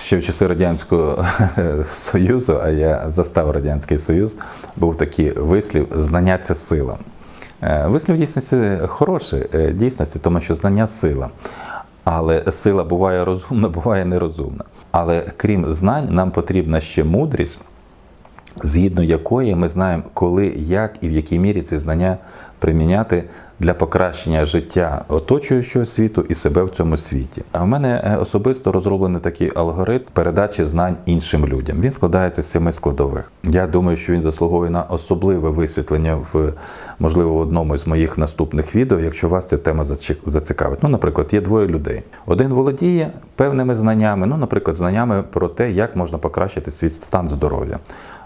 ще в часи Радянського Союзу, а я застав Радянський Союз, був такий вислів знання це сила. Е, Вислів дійсності хороший, е, дійсності, тому що знання сила. Але сила буває розумна, буває нерозумна. Але крім знань, нам потрібна ще мудрість, згідно якої ми знаємо, коли, як і в якій мірі ці знання приміняти для покращення життя оточуючого світу і себе в цьому світі. А в мене е, особисто розроблений такий алгоритм передачі знань іншим людям. Він складається з семи складових. Я думаю, що він заслуговує на особливе висвітлення в можливо в одному з моїх наступних відео, якщо вас ця тема зацікавить. Ну, наприклад, є двоє людей. Один володіє певними знаннями, ну, наприклад, знаннями про те, як можна покращити свій стан здоров'я.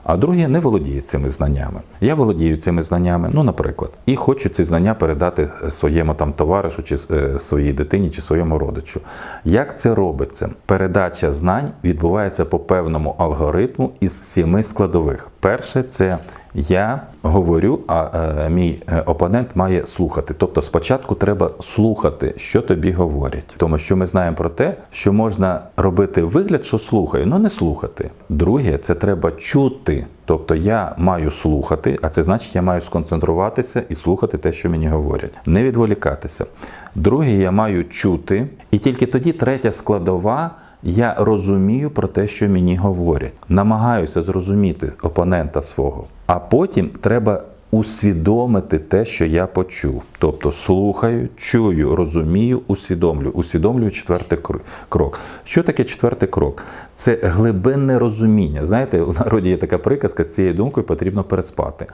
А другий не володіє цими знаннями. Я володію цими знаннями, ну, наприклад, і хочу ці знання передати своєму там товаришу, чи е, своїй дитині, чи своєму родичу. Як це робиться? Передача знань відбувається по певному алгоритму із сіми складових. Перше це я говорю, а е, мій е, опонент має слухати. Тобто спочатку треба слухати, що тобі говорять, тому що ми знаємо про те, що можна робити вигляд, що слухаю, але не слухати. Друге, це треба чути. Тобто я маю слухати, а це значить, я маю сконцентруватися і слухати те, що мені говорять, не відволікатися. Друге, я маю чути, і тільки тоді третя складова. Я розумію про те, що мені говорять, намагаюся зрозуміти опонента свого, а потім треба усвідомити те, що я почув. Тобто слухаю, чую, розумію, усвідомлюю. Усвідомлюю четвертий кр- крок. Що таке четвертий крок? Це глибинне розуміння. Знаєте, в народі є така приказка, з цією думкою потрібно переспати.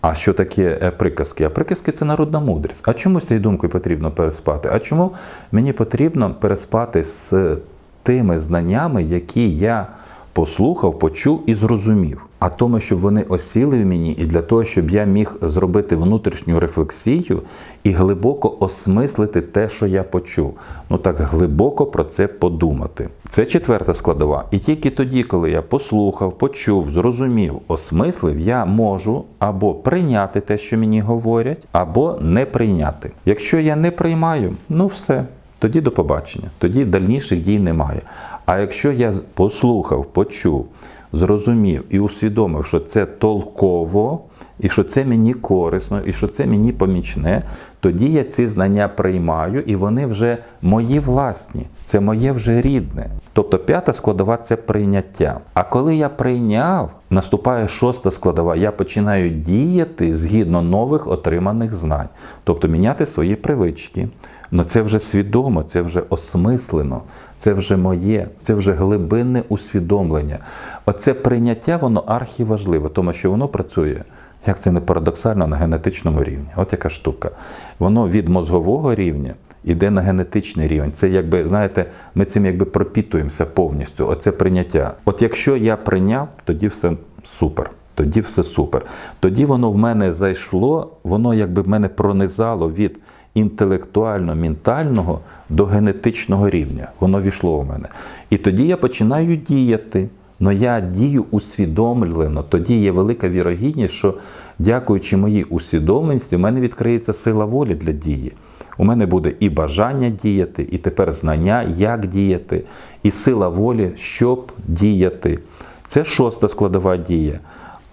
А що таке е, приказки? А приказки це народна мудрість. А чому з цією думкою потрібно переспати? А чому мені потрібно переспати з тими знаннями, які я послухав, почув і зрозумів. А тому, щоб вони осіли в мені, і для того, щоб я міг зробити внутрішню рефлексію і глибоко осмислити те, що я почув. Ну так глибоко про це подумати. Це четверта складова. І тільки тоді, коли я послухав, почув, зрозумів, осмислив, я можу або прийняти те, що мені говорять, або не прийняти. Якщо я не приймаю, ну все. Тоді до побачення, тоді дальніших дій немає. А якщо я послухав, почув, зрозумів і усвідомив, що це толково, і що це мені корисно, і що це мені помічне, тоді я ці знання приймаю, і вони вже мої власні, це моє вже рідне. Тобто п'ята складова це прийняття. А коли я прийняв, наступає шоста складова, я починаю діяти згідно нових отриманих знань, тобто міняти свої привички. Ну це вже свідомо, це вже осмислено, це вже моє, це вже глибинне усвідомлення. Оце прийняття, воно архіважливе, тому що воно працює. Як це не парадоксально на генетичному рівні? От яка штука. Воно від мозгового рівня йде на генетичний рівень. Це якби, знаєте, ми цим якби пропітуємося повністю. Оце прийняття. От якщо я прийняв, тоді все супер. Тоді все супер. Тоді воно в мене зайшло, воно якби в мене пронизало від інтелектуально-ментального до генетичного рівня. Воно війшло в мене. І тоді я починаю діяти. Но я дію усвідомлено, тоді є велика вірогідність, що дякуючи моїй усвідомленості, в мене відкриється сила волі для дії. У мене буде і бажання діяти, і тепер знання, як діяти, і сила волі, щоб діяти. Це шоста складова дія.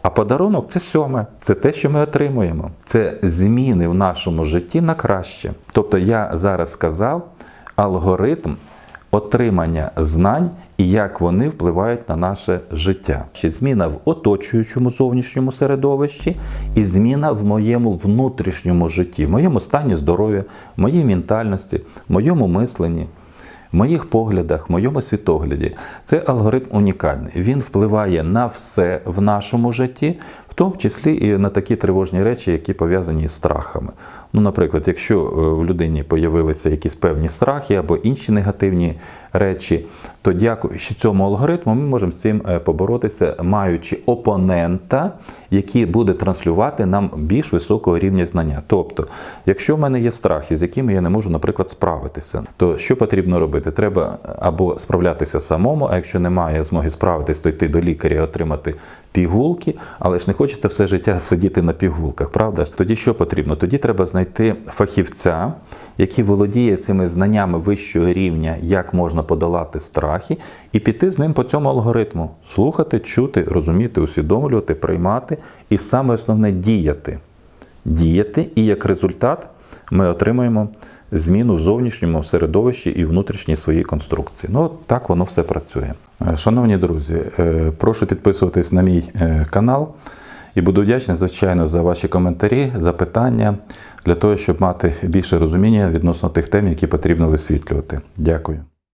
А подарунок це сьоме, це те, що ми отримуємо. Це зміни в нашому житті на краще. Тобто я зараз сказав алгоритм отримання знань і як вони впливають на наше життя. Ще зміна в оточуючому зовнішньому середовищі і зміна в моєму внутрішньому житті, в моєму стані здоров'я, моїй ментальності, моєму мисленні. В моїх поглядах, в моєму світогляді, це алгоритм унікальний. Він впливає на все в нашому житті, в тому числі і на такі тривожні речі, які пов'язані з страхами. Ну, наприклад, якщо е, в людині появилися якісь певні страхи або інші негативні речі, то дякуючи цьому алгоритму, ми можемо з цим е, поборотися, маючи опонента, який буде транслювати нам більш високого рівня знання. Тобто, якщо в мене є страхи, з якими я не можу, наприклад, справитися, то що потрібно робити? Треба або справлятися самому, а якщо немає змоги справитись, то йти до лікаря і отримати пігулки, але ж не хочеться все життя сидіти на пігулках, правда? Тоді що потрібно? Тоді треба знайти знайти фахівця, який володіє цими знаннями вищого рівня, як можна подолати страхи, і піти з ним по цьому алгоритму. Слухати, чути, розуміти, усвідомлювати, приймати і саме основне діяти. Діяти, і як результат ми отримаємо зміну в зовнішньому середовищі і внутрішній своїй конструкції. Ну, так воно все працює. Шановні друзі, е, прошу підписуватись на мій е, канал і буду вдячний, звичайно, за ваші коментарі, запитання для того, щоб мати більше розуміння відносно тих тем, які потрібно висвітлювати. Дякую.